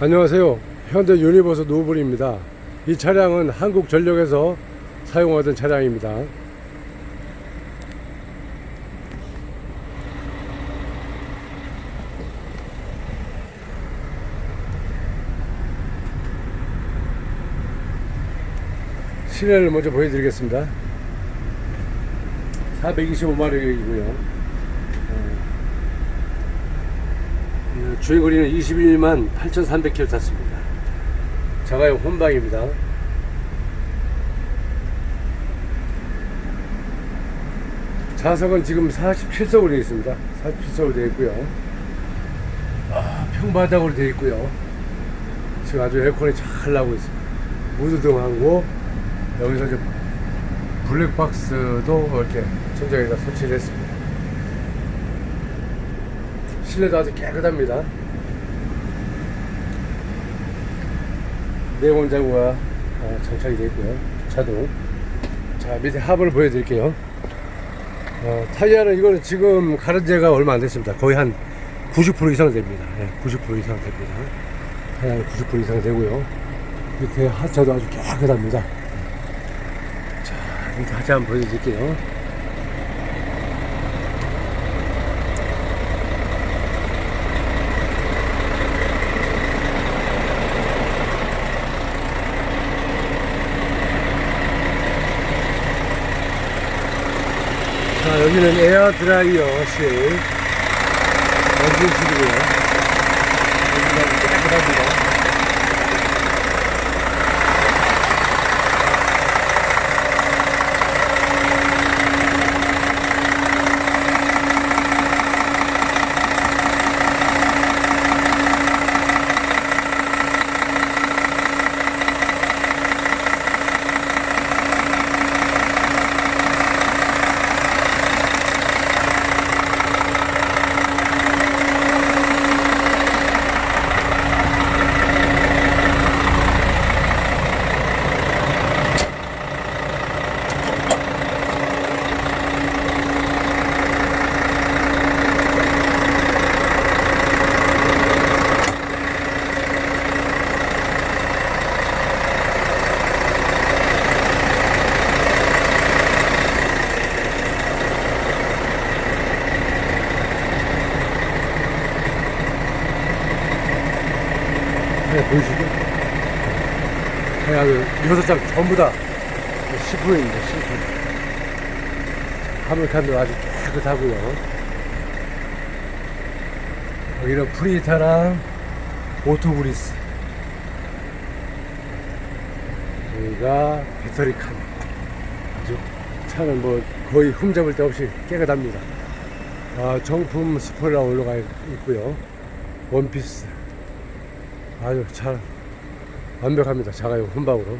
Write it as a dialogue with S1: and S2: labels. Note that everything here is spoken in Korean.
S1: 안녕하세요. 현대 유니버스 노블입니다. 이 차량은 한국전력에서 사용하던 차량입니다. 시내를 먼저 보여드리겠습니다. 425마력이고요. 주행 거리는 21만 8,300km 탔습니다. 자가용 혼방입니다. 좌석은 지금 47석으로 되어 있습니다. 47석으로 되어 있고요. 아, 평바닥으로 되어 있고요. 지금 아주 에어컨이 잘 나오고 있습니다. 무드등하고 여기서 이제 블랙박스도 이렇게 천장에다 설치를 했습니다. 실내도 아주 깨끗합니다. 어, 장착이 되어 있고요. 자동. 자, 밑에 하부를 보여드릴게요. 어, 타이어는 이거는 지금 가른 지가 얼마 안 됐습니다. 거의 한 90% 이상 됩니다. 예, 90% 이상 됩니다. 타이어는 90% 이상 되고요. 밑에 하차도 아주 깨끗합니다. 자, 밑에 하차 한번 보여드릴게요. 자, 여기는 에어 드라이어실. 엔진실이고요. 여기가 깨끗합니다. 네, 보이시죠? 네, 아주 여섯 장 전부 다 10%입니다, 10%. 화물칸도 아주 깨끗하고요. 여기는 프리타랑 오토브리스. 여기가 배터리 칸. 아주 차는 뭐 거의 흠잡을 데 없이 깨끗합니다. 아, 정품 스포일러 올라가 있고요. 원피스. 아주 잘 완벽합니다. 자가용 혼방으로.